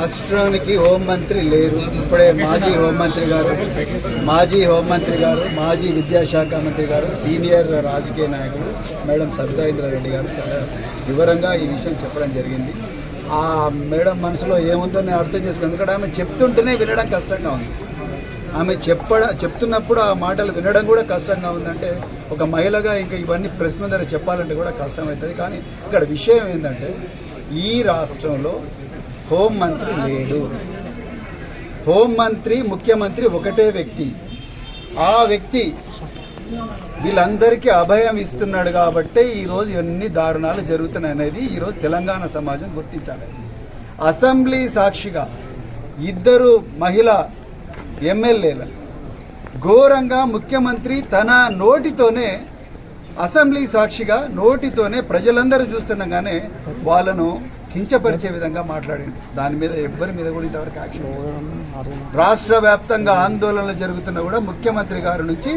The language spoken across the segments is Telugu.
రాష్ట్రానికి హోంమంత్రి లేరు. ఇప్పుడే మాజీ హోంమంత్రి గారు మాజీ హోంమంత్రి గారు మాజీ విద్యాశాఖ మంత్రి గారు సీనియర్ రాజకీయ నాయకుడు మేడం సబితాయింద్ర రెడ్డి గారు చాలా వివరంగా ఈ విషయం చెప్పడం జరిగింది. ఆ మేడం మనసులో ఏముందో నేను అర్థం చేసుకున్నాను ఎందుకంటే ఆమె చెప్తుంటేనే వినడం కష్టంగా ఉంది. ఆమె చెప్పడ చెప్తున్నప్పుడు ఆ మాటలు వినడం కూడా కష్టంగా ఉందంటే ఒక మహిళగా ఇంకా ఇవన్నీ ప్రెస్ మీద చెప్పాలంటే కూడా కష్టమవుతుంది. కానీ ఇక్కడ విషయం ఏంటంటే ఈ రాష్ట్రంలో హోంమంత్రి లేడు. హోంమంత్రి ముఖ్యమంత్రి ఒకటే వ్యక్తి. ఆ వ్యక్తి వీళ్ళందరికీ అభయం ఇస్తున్నాడు కాబట్టే ఈరోజు ఇవన్నీ దారుణాలు జరుగుతున్నాయి అనేది ఈరోజు తెలంగాణ సమాజం గుర్తించాలి. అసెంబ్లీ సాక్షిగా ఇద్దరు మహిళ ఎమ్మెల్యేల. ఘోరంగా ముఖ్యమంత్రి తన నోటితోనే అసెంబ్లీ సాక్షిగా నోటితోనే ప్రజలందరూ చూస్తుండగానే వాళ్ళను కించపరిచే విధంగా మాట్లాడింది. దాని మీద ఎవ్వరి మీద కూడా ఇంతవరకు యాక్షన్ రాష్ట్ర వ్యాప్తంగా ఆందోళనలు జరుగుతున్నా కూడా ముఖ్యమంత్రి గారి నుంచి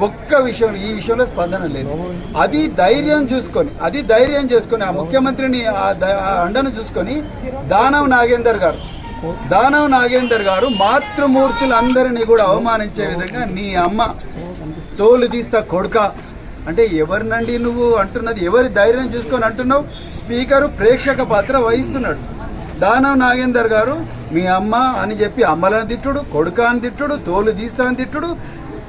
ఒక్క విషయం ఈ విషయంలో స్పందన లేదు. అది ధైర్యం చూసుకొని అది ధైర్యం చేసుకొని ఆ ముఖ్యమంత్రిని ఆ ఆ అండను చూసుకొని దానవ్ నాగేందర్ గారు దానవ్ నాగేందర్ గారు మాతృమూర్తులందరినీ కూడా అవమానించే విధంగా నీ అమ్మ తోలు తీస్తా కొడుక అంటే ఎవరినండి నువ్వు అంటున్నది? ఎవరి ధైర్యం చూసుకొని అంటున్నావు? స్పీకరు ప్రేక్షక పాత్ర వహిస్తున్నాడు. దానవ్ నాగేందర్ గారు మీ అమ్మ అని చెప్పి అమ్మలను తిట్టుడు కొడుక అని తిట్టుడు తోలు తీస్తా అని తిట్టుడు.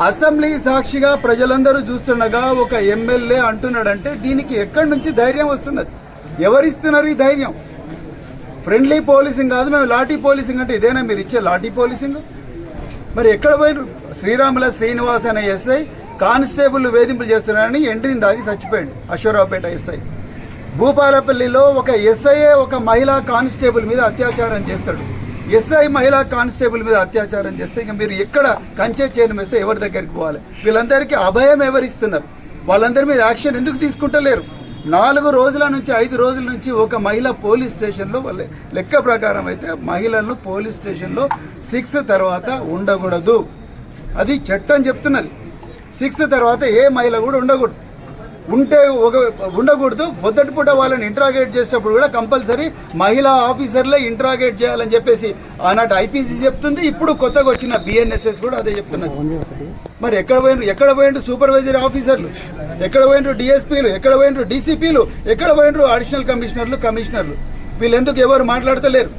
అసెంబ్లీ సాక్షిగా ప్రజలందరూ చూస్తుండగా ఒక ఎమ్మెల్యే అంటున్నాడంటే దీనికి ఎక్కడి నుంచి ధైర్యం వస్తున్నది? ఎవరిస్తున్నారు ఈ ధైర్యం? ఫ్రెండ్లీ పోలీసింగ్ కాదు మేము లాఠీ పోలీసింగ్ అంటే ఇదేనా మీరు ఇచ్చే లాఠీ పోలీసింగ్? మరి ఎక్కడ పోయిన శ్రీరాముల శ్రీనివాస్ అనే ఎస్ఐ కానిస్టేబుల్ వేధింపులు చేస్తున్నారని ఎంట్రీని దాగి చచ్చిపోయాడు. అశ్వరావుపేట ఎస్ఐ. భూపాలపల్లిలో ఒక ఎస్ఐఏ ఒక మహిళా కానిస్టేబుల్ మీద అత్యాచారం చేస్తాడు. ఎస్ఐ మహిళా కానిస్టేబుల్ మీద అత్యాచారం చేస్తే ఇక మీరు ఎక్కడ కంచె చేయను వేస్తే ఎవరి దగ్గరికి పోవాలి? వీళ్ళందరికీ అభయం ఎవరిస్తున్నారు? వాళ్ళందరి మీద యాక్షన్ ఎందుకు తీసుకుంటలేరు? నాలుగు రోజుల నుంచి ఐదు రోజుల నుంచి ఒక మహిళ పోలీస్ స్టేషన్లో వాళ్ళ లెక్క ప్రకారం అయితే మహిళలను పోలీస్ స్టేషన్లో సిక్స్ తర్వాత ఉండకూడదు. అది చట్టం చెప్తున్నది. సిక్స్ తర్వాత ఏ మహిళ కూడా ఉండకూడదు. ఉంటే ఒక ఉండకూడదు. పొద్దుటి పూట వాళ్ళని ఇంట్రాగేట్ చేసేటప్పుడు కూడా కంపల్సరీ మహిళా ఆఫీసర్లే ఇంట్రాగేట్ చేయాలని చెప్పేసి ఆనాటి ఐపీసీ చెప్తుంది. ఇప్పుడు కొత్తగా వచ్చిన బిఎన్ఎస్ఎస్ కూడా అదే చెప్తున్నది. మరి ఎక్కడ పోయిన ఎక్కడ పోయిండ్రు సూపర్వైజరీ ఆఫీసర్లు ఎక్కడ పోయినరు డిఎస్పీలు ఎక్కడ పోయినరు డీసీపీలు ఎక్కడ పోయినరు అడిషనల్ కమిషనర్లు కమిషనర్లు వీళ్ళు ఎందుకు ఎవరు మాట్లాడతలేరు?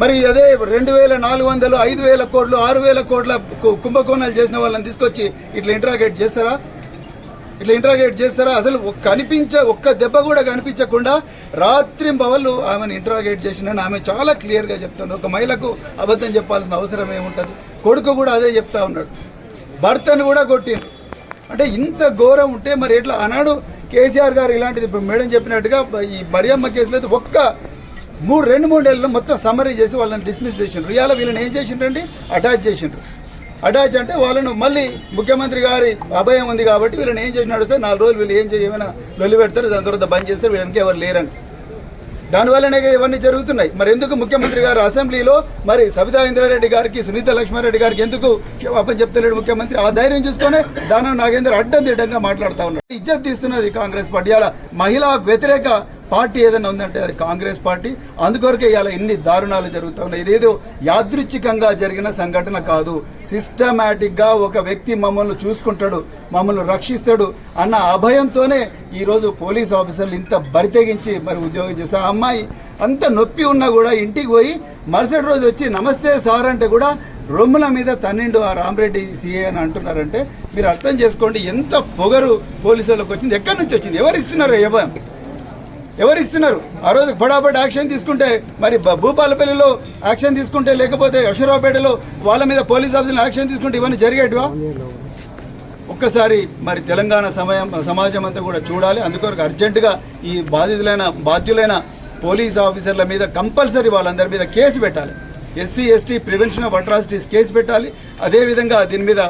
మరి అదే రెండు వేల నాలుగు వందలు ఐదు వేల కోట్లు ఆరు వేల కోట్ల కు- కుంభకోణాలు చేసిన వాళ్ళని తీసుకొచ్చి ఇట్లా ఇంట్రాగేట్ చేస్తారా? ఇట్లా ఇంట్రాగేట్ చేస్తారా? అసలు కనిపించ ఒక్క దెబ్బ కూడా కనిపించకుండా రాత్రి పవళ్ళు ఆమెను ఇంట్రాగేట్ చేసిన ఆమె చాలా క్లియర్గా చెప్తుంది. ఒక మహిళకు అబద్ధం చెప్పాల్సిన అవసరం ఏముంటుంది? కొడుకు కూడా అదే చెప్తా ఉన్నాడు. భర్తను కూడా కొట్టిండు. అంటే ఇంత ఘోరం ఉంటే మరి ఎట్లా? ఆనాడు కేసీఆర్ గారు ఇలాంటిది ఇప్పుడు మేడం చెప్పినట్టుగా ఈ మరియమ్మ కేసులో అయితే ఒక్క మూడు రెండు మూడు నెలలు మొత్తం సమ్మరీ చేసి వాళ్ళని డిస్మిస్ చేసిండ్రు. ఇవాళ వీళ్ళని ఏం చేసిండ్రండి? అటాచ్ చేసిండ్రు. అటాచ్ అంటే వాళ్ళను మళ్ళీ ముఖ్యమంత్రి గారి అభయం ఉంది కాబట్టి వీళ్ళని ఏం చేసినాడు సార్ నాలుగు రోజులు వీళ్ళు ఏం చేయమైనా ఏమైనా లొల్లి పెడతారు దాని తర్వాత బంద్ చేస్తారు వీళ్ళకి ఎవరు లేరండి దానివల్లనే ఇవన్నీ జరుగుతున్నాయి. మరి ఎందుకు ముఖ్యమంత్రి గారు అసెంబ్లీలో మరి సబితా ఇంద్రారెడ్డి గారికి సునీత లక్ష్మారెడ్డి గారికి ఎందుకు క్షమాపణ చెప్తలేడు ముఖ్యమంత్రి? ఆ ధైర్యం చూసుకొని దానం నాగేంద్ర అడ్డం తిడ్డంగా మాట్లాడుతా ఉన్నాడు. ఇజ్జత్ తీస్తున్నది కాంగ్రెస్ పార్టీ. అలా మహిళా వ్యతిరేక పార్టీ ఏదైనా ఉందంటే అది కాంగ్రెస్ పార్టీ. అందుకొరకే ఇవాళ ఇన్ని దారుణాలు జరుగుతూ ఉన్నాయి ఇదేదో యాదృచ్ఛికంగా జరిగిన సంఘటన కాదు. సిస్టమేటిక్గా ఒక వ్యక్తి మమ్మల్ని చూసుకుంటాడు మమ్మల్ని రక్షిస్తాడు అన్న అభయంతోనే ఈరోజు పోలీస్ ఆఫీసర్లు ఇంత బరితెగించి మరి ఉద్యోగం చేస్తారు. ఆ అమ్మాయి అంత నొప్పి ఉన్నా కూడా ఇంటికి పోయి మరుసటి రోజు వచ్చి నమస్తే సార్ అంటే కూడా రొమ్ముల మీద తన్నిండు ఆ రామరెడ్డి సీఏ అని అంటున్నారంటే మీరు అర్థం చేసుకోండి ఎంత పొగరు పోలీసు వాళ్ళకి వచ్చింది. ఎక్కడి నుంచి వచ్చింది? ఎవరు ఇస్తున్నారు అభయం ఎవరిస్తున్నారు? ఆ రోజు ఫటాఫట్ యాక్షన్ తీసుకుంటే మరి భూపాలపల్లిలో యాక్షన్ తీసుకుంటే లేకపోతే అశ్వరావుపేటలో వాళ్ళ మీద పోలీస్ ఆఫీసులు యాక్షన్ తీసుకుంటే ఇవన్నీ జరిగేటివా? ఒక్కసారి మరి తెలంగాణ సమయం సమాజం అంతా కూడా చూడాలి. అందుకొరకు అర్జెంటుగా ఈ బాధితులైన బాధ్యులైన పోలీస్ ఆఫీసర్ల మీద కంపల్సరీ వాళ్ళందరి మీద కేసు పెట్టాలి. SC ST prevention of atrocities case పెట్టాలి. అదేవిధంగా దీని మీద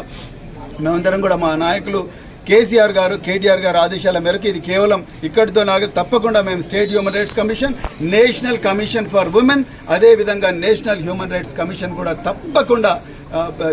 మేమందరం కూడా మా నాయకులు కేసీఆర్ గారు కేటీఆర్ గారు ఆదేశాల మేరకు ఇది కేవలం ఇక్కడితో నాకు తప్పకుండా మేము state human rights commission national commission for women అదేవిధంగా నేషనల్ హ్యూమన్ రైట్స్ కమిషన్ కూడా తప్పకుండా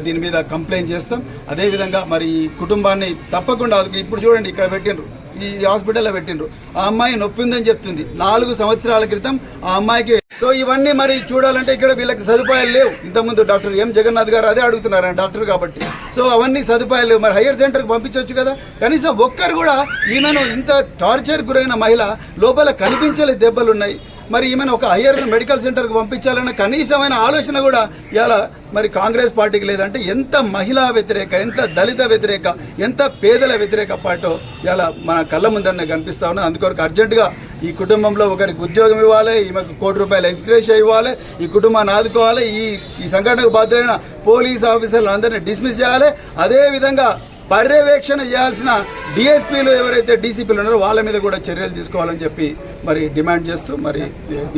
దీని మీద కంప్లైంట్ చేస్తాం. అదేవిధంగా మరి ఈ కుటుంబాన్ని తప్పకుండా ఇప్పుడు చూడండి ఇక్కడ పెట్టిండ్రు ఈ హాస్పిటల్లో పెట్టిండ్రు. ఆ అమ్మాయి నొప్పిందని చెప్తుంది. నాలుగు సంవత్సరాల క్రితం ఆ అమ్మాయికి సో ఇవన్నీ మరి చూడాలంటే ఇక్కడ వీళ్ళకి సదుపాయాలు లేవు. ఇంతకుముందు డాక్టర్ ఎం జగన్నాథ్ గారు అదే అడుగుతున్నారు ఆయన డాక్టర్ కాబట్టి. సో అవన్నీ సదుపాయాలు లేవు. మరి హయ్యర్ సెంటర్కి పంపించవచ్చు కదా? కనీసం ఒక్కరు కూడా ఈమెను ఇంత టార్చర్ గురైన మహిళ లోపల కనిపించలే దెబ్బలు ఉన్నాయి మరి ఈమెను ఒక హయ్యర్ మెడికల్ సెంటర్కి పంపించాలన్న కనీసమైన ఆలోచన కూడా ఇలా మరి కాంగ్రెస్ పార్టీకి లేదంటే ఎంత మహిళా వ్యతిరేక ఎంత దళిత వ్యతిరేక ఎంత పేదల వ్యతిరేక పార్టీ ఇలా మన కళ్ళ ముందరనే కనిపిస్తా ఉన్నది. అందుకొరకు అర్జెంటుగా ఈ కుటుంబంలో ఒకరికి ఉద్యోగం ఇవ్వాలి ఈమెకు కోటి రూపాయల ఎక్స్గ్రేషియా ఇవ్వాలి ఈ కుటుంబాన్ని ఆదుకోవాలి ఈ ఈ సంఘటనకు బాధ్యులైన పోలీస్ ఆఫీసర్లు అందరినీ డిస్మిస్ చేయాలి. అదేవిధంగా పర్యవేక్షణ చేయాల్సిన డిఎస్పీలు ఎవరైతే డీసీపీలు ఉన్నారో వాళ్ళ మీద కూడా చర్యలు తీసుకోవాలని చెప్పి మరి డిమాండ్ చేస్తూ మరి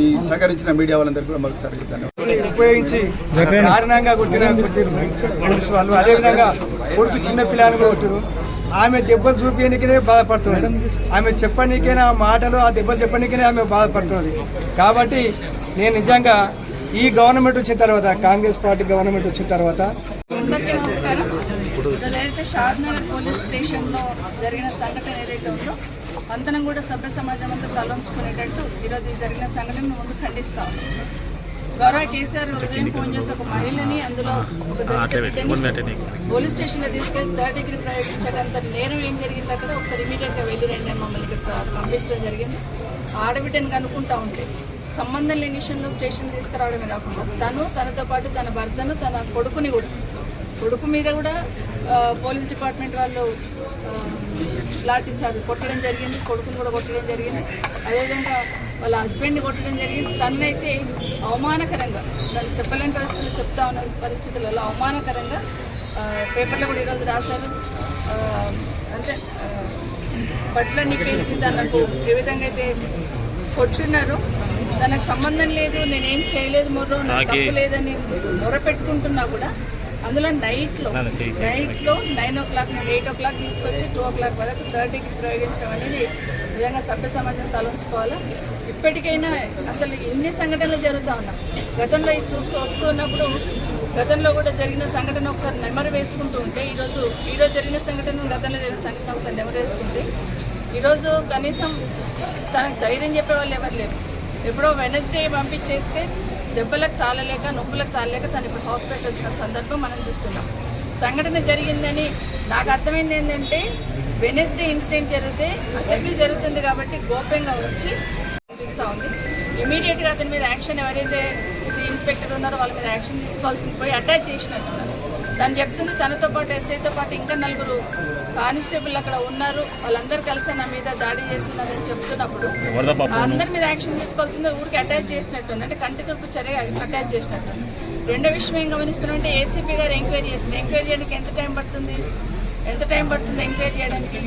ఈ సహకరించిన మీడియా వాళ్ళందరికీ కూడా మరొకసారి ధన్యవాదాలు ఉపయోగించి దారుణంగా కొట్టిన కొట్టిరు వాళ్ళు అదేవిధంగా కొడుకు చిన్న పిల్లలు కూడా కొట్టిరు ఆమె దెబ్బలు చూపించడానికే బాధపడుతున్నది. ఆమె చెప్పడానికైనా మాటలు ఆ దెబ్బలు చెప్పడానికనే ఆమె బాధపడుతున్నది. కాబట్టి నేను నిజంగా ఈ గవర్నమెంట్ వచ్చిన తర్వాత కాంగ్రెస్ పార్టీ గవర్నమెంట్ వచ్చిన తర్వాత అందరికీ నమస్కారం. ఏదైతే షాద్ నగర్ పోలీస్ స్టేషన్లో జరిగిన సంఘటన ఏదైతే ఉందో అందరం కూడా సభ్య సమాజం అంతా తలంచుకునేటట్టు ఈరోజు ఈ జరిగిన సంఘటనను ముందు ఖండిస్తా. గౌరవ కేసీఆర్ ఉదయం ఫోన్ చేసి ఒక మహిళని అందులో ఒక దళిత బిడ్డని పోలీస్ స్టేషన్లో తీసుకెళ్ళి థర్డ్ డిగ్రీ ప్రయోగించడంత నేరం ఏం జరిగింది అక్కడ ఒకసారి ఇమీడియట్గా వెళ్ళి రండి మమ్మల్ని ఇక్కడ పంపించడం జరిగింది. ఆడబిడ్డని కనుక్కుంటా ఉంటే సంబంధం లేని విషయంలో స్టేషన్ తీసుకురావడమే కాకుండా తను తనతో పాటు తన భర్తను తన కొడుకుని కూడా కొడుకు మీద కూడా పోలీస్ డిపార్ట్మెంట్ వాళ్ళు లాటించారు కొట్టడం జరిగింది కొడుకుని కూడా కొట్టడం జరిగింది. అదేవిధంగా వాళ్ళ హస్బెండ్ని కొట్టడం జరిగింది. తనైతే అవమానకరంగా తను చెప్పలేని పరిస్థితులు చెప్తా ఉన్న పరిస్థితులలో అవమానకరంగా పేపర్లో కూడా ఈరోజు రాశారు. అంటే ఆ, బట్టలు నిప్పేసి తనకు ఏ విధంగా అయితే కొట్టున్నారు తనకు సంబంధం లేదు నేనేం చేయలేదు మొర్రో నాకు లేదని మొర పెట్టుకుంటున్నా కూడా అందులో నైట్లో నైట్లో నైన్ ఓ క్లాక్ నుండి ఎయిట్ ఓ క్లాక్ తీసుకొచ్చి టూ ఓ క్లాక్ వరకు థర్డ్ డిగ్రీ ప్రయోగించడం అనేది నిజంగా సభ్య సమాజం తలంచుకోవాలి? ఇప్పటికైనా అసలు ఇన్ని సంఘటనలు జరుగుతూ ఉన్నాయి. గతంలో ఇది చూస్తూ వస్తున్నప్పుడు గతంలో కూడా జరిగిన సంఘటన ఒకసారి నెమరు వేసుకుంటూ ఉంటే ఈరోజు ఈరోజు జరిగిన సంఘటన గతంలో జరిగిన సంఘటన ఒకసారి నెమరు వేసుకుంటే ఈరోజు కనీసం తనకు ధైర్యం చెప్పే వాళ్ళు ఎవరు లేరు. ఎప్పుడో వెనస్డే పంపించేస్తే దెబ్బలకు తాళలేక నొప్పులకు తాళలేక తను ఇప్పుడు హాస్పిటల్ వచ్చిన సందర్భం మనం చూస్తున్నాం. సంఘటన జరిగిందని నాకు అర్థమైంది ఏంటంటే వెనస్డే ఇన్సిడెంట్ జరిగితే అసెంబ్లీ జరుగుతుంది కాబట్టి గోప్యంగా వచ్చి అనిపిస్తూ ఉంది. ఇమీడియట్గా అతని మీద యాక్షన్ ఎవరైతే సి ఇన్స్పెక్టర్ ఉన్నారో వాళ్ళ మీద యాక్షన్ తీసుకోవాల్సింది పోయి అటాచ్ చేసినట్టున్నారు. తను చెప్తుంది తనతో పాటు ఎస్ఐతో పాటు ఇంకా నలుగురు కానిస్టేబుల్ అక్కడ ఉన్నారు. వాళ్ళందరూ కలిసి నా మీద దాడి చేస్తున్నారని చెప్తున్నప్పుడు అందరి మీద యాక్షన్ తీసుకోవాల్సిందే ఊరికి అటాచ్ చేసినట్టు అంటే కంటి తుప్పు చర్య అటాచ్ చేసినట్టు రెండో విషయం ఏం గమనిస్తున్నామంటే ఏసీపీ గారు ఎంక్వైరీ చేస్తారు ఎంక్వైరీ చేయడానికి ఎంత టైం పడుతుంది? ఎంత టైం పడుతుంది ఎంక్వైరీ చేయడానికి?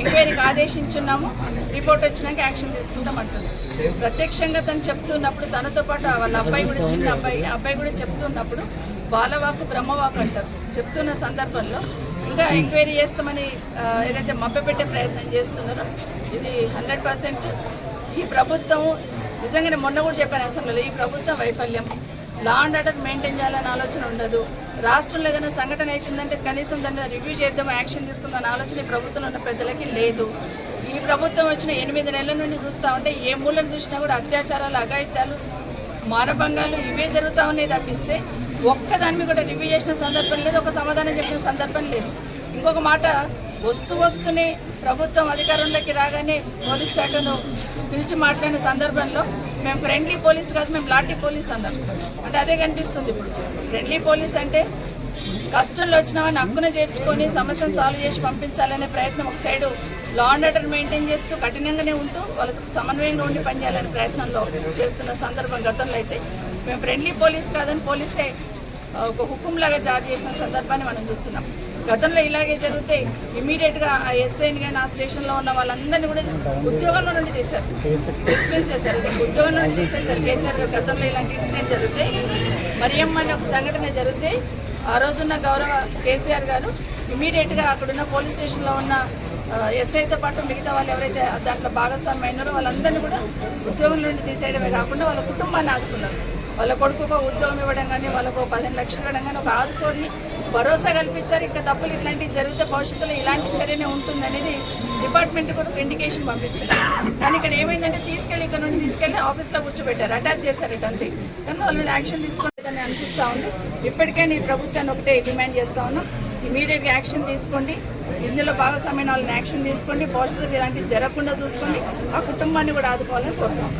ఎంక్వైరీకి ఆదేశించున్నాము. రిపోర్ట్ వచ్చినాక యాక్షన్ తీసుకుంటాం అంటుంది. ప్రత్యక్షంగా తను చెప్తున్నప్పుడు తనతో పాటు వాళ్ళ అబ్బాయి కూడా చిన్న అబ్బాయి అబ్బాయి కూడా చెప్తున్నప్పుడు బాలవాకు బ్రహ్మవాకు అంటారు. చెప్తున్న సందర్భంలో ఇంకా ఎంక్వైరీ చేస్తామని ఏదైతే మభ్యపెట్టే ప్రయత్నం చేస్తున్నారో ఇది హండ్రెడ్ పర్సెంట్ ఈ ప్రభుత్వం నిజంగానే మొన్న కూడా చెప్పాను అసెంబ్లీలో ఈ ప్రభుత్వం వైఫల్యం. లా అండ్ ఆర్డర్ మెయింటైన్ చేయాలనే ఆలోచన ఉండదు. రాష్ట్రంలో ఏదైనా సంఘటన అవుతుందంటే కనీసం దాన్ని రివ్యూ చేద్దాం యాక్షన్ తీసుకుందాం ఆలోచన ఈ ప్రభుత్వంలో ఉన్న పెద్దలకి లేదు. ఈ ప్రభుత్వం వచ్చిన ఎనిమిది నెలల నుండి చూస్తూ ఉంటే ఏ మూలకు చూసినా కూడా అత్యాచారాలు అఘాయిత్యాలు మానభంగాలు ఇవే జరుగుతూ ఉన్నాయి తప్పిస్తే ఒక్కదాన్ని మీద కూడా రివ్యూ చేసిన సందర్భం లేదు ఒక సమాధానం చెప్పిన సందర్భం లేదు. ఇంకొక మాట వస్తూ వస్తూనే ప్రభుత్వం అధికారంలోకి రాగానే పోలీస్ శాఖను పిలిచి మాట్లాడిన సందర్భంలో మేము ఫ్రెండ్లీ పోలీస్ కాదు మేము లాఠీ పోలీస్ అన్నాం. అంటే అదే కనిపిస్తుంది ఇప్పుడు. ఫ్రెండ్లీ పోలీస్ అంటే కష్టంలో వచ్చినామని వాడిని హక్కున చేర్చుకొని సమస్యను సాల్వ్ చేసి పంపించాలనే ప్రయత్నం ఒక side law and order maintain చేస్తూ కఠినంగానే ఉంటూ వాళ్ళతో సమన్వయంగా ఉండి పనిచేయాలనే ప్రయత్నంలో చేస్తున్న సందర్భం గతంలో అయితే. మేము ఫ్రెండ్లీ పోలీస్ కాదని పోలీసే ఒక హుకుం లాగా జారీ చేసిన సందర్భాన్ని మనం చూస్తున్నాం. గతంలో ఇలాగే జరిగితే ఇమీడియట్గా ఆ ఎస్ఐని కానీ ఆ స్టేషన్లో ఉన్న వాళ్ళందరినీ కూడా ఉద్యోగంలో నుండి తీశారు. డిస్మిస్ చేశారు. ఉద్యోగం నుండి తీసేశారు. కేసీఆర్ గారు గతంలో ఇలాంటి ఇన్సిడెంట్ జరిగితే మరియమ్మ అనే ఒక సంఘటన జరిగితే ఆ రోజున్న గౌరవ కేసీఆర్ గారు ఇమీడియట్గా అక్కడున్న పోలీస్ స్టేషన్లో ఉన్న ఎస్ఐతో పాటు మిగతా వాళ్ళు ఎవరైతే దాంట్లో భాగస్వామి అయినారో వాళ్ళందరినీ కూడా ఉద్యోగం నుండి తీసేయడమే కాకుండా వాళ్ళ కుటుంబాన్ని ఆదుకున్నారు. వాళ్ళ కొడుకు ఉద్యోగం ఇవ్వడం కానీ వాళ్ళకు ఒక పదిహేను లక్షలు ఇవ్వడం కానీ ఒక ఆదుకొని భరోసా కల్పించారు. ఇంకా తప్పులు ఇట్లాంటివి జరిగితే భవిష్యత్తులో ఇలాంటి చర్యనే ఉంటుందనేది డిపార్ట్మెంట్ కూడా ఒక ఇండికేషన్ పంపించారు. కానీ ఇక్కడ ఏమైందంటే తీసుకెళ్ళి ఇక్కడ నుండి తీసుకెళ్ళి ఆఫీస్లో కూర్చోబెట్టారు. అటాచ్ చేశారట అంతే. కానీ వాళ్ళ మీద యాక్షన్ తీసుకోలేదని అనిపిస్తూ ఉంది. ఇప్పటికే ఈ ప్రభుత్వాన్ని ఒకటే డిమాండ్ చేస్తా ఉన్నాం. ఇమీడియట్గా యాక్షన్ తీసుకోండి. ఇందులో భాగస్వామ్యం వాళ్ళని యాక్షన్ తీసుకోండి. భవిష్యత్తులో ఇలాంటివి జరగకుండా చూసుకోండి. ఆ కుటుంబాన్ని కూడా ఆదుకోవాలని కోరుతున్నాం.